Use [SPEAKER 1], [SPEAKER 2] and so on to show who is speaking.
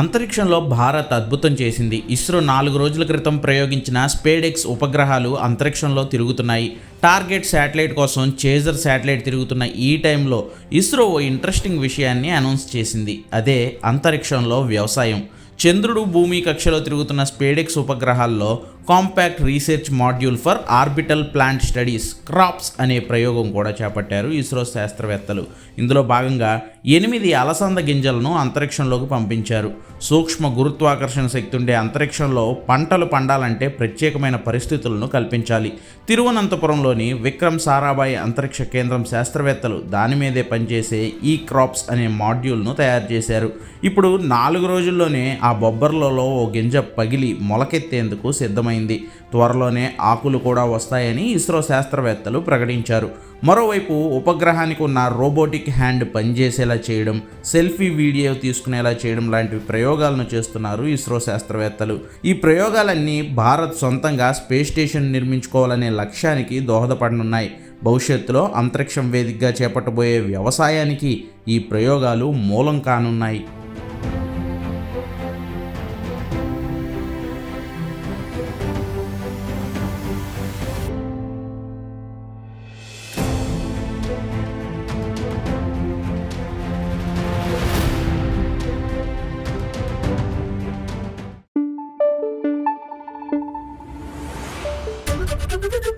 [SPEAKER 1] అంతరిక్షంలో భారత్ అద్భుతం చేసింది. ఇస్రో నాలుగు రోజుల క్రితం ప్రయోగించిన స్పేడెక్స్ ఉపగ్రహాలు అంతరిక్షంలో తిరుగుతున్నాయి. టార్గెట్ శాటిలైట్ కోసం చేజర్ శాటిలైట్ తిరుగుతున్న ఈ టైంలో ఇస్రో ఓ ఇంట్రెస్టింగ్ విషయాన్ని అనౌన్స్ చేసింది. అదే అంతరిక్షంలో వ్యవసాయం. చంద్రుడు భూమి కక్షలో తిరుగుతున్న SpaDeX ఉపగ్రహాల్లో compact research module for orbital plant studies crops అనే ప్రయోగం కూడా చేపట్టారు ఇస్రో శాస్త్రవేత్తలు. ఇందులో భాగంగా ఎనిమిది అలసంద గింజలను అంతరిక్షంలోకి పంపించారు. సూక్ష్మ గురుత్వాకర్షణ శక్తి ఉండే అంతరిక్షంలో పంటలు పండాలంటే ప్రత్యేకమైన పరిస్థితులను కల్పించాలి. తిరువనంతపురంలోని విక్రమ్ సారాభాయ్ అంతరిక్ష కేంద్రం శాస్త్రవేత్తలు దాని మీదే పనిచేసే ఈ క్రాప్స్ అనే మాడ్యూల్ను తయారు చేశారు. ఇప్పుడు నాలుగు రోజుల్లోనే ఆ బొబ్బర్లలో ఓ గింజ పగిలి మొలకెత్తేందుకు సిద్ధమైంది. త్వరలోనే ఆకులు కూడా వస్తాయని ఇస్రో శాస్త్రవేత్తలు ప్రకటించారు. మరోవైపు ఉపగ్రహానికి ఉన్న రోబోటిక్ హ్యాండ్ పనిచేసేలా చేయడం సెల్ఫీ వీడియో తీసుకునేలా చేయడం లాంటి ప్రయోగాలను చేస్తున్నారు ఇస్రో శాస్త్రవేత్తలు. ఈ ప్రయోగాలన్నీ భారత్ సొంతంగా స్పేస్ స్టేషన్ నిర్మించుకోవాలనే లక్ష్యానికి దోహదపడనున్నాయి. భవిష్యత్తులో అంతరిక్షం వేదికగా చేపట్టబోయే వ్యవసాయానికి ఈ ప్రయోగాలు మూలం కానున్నాయి. Thank you.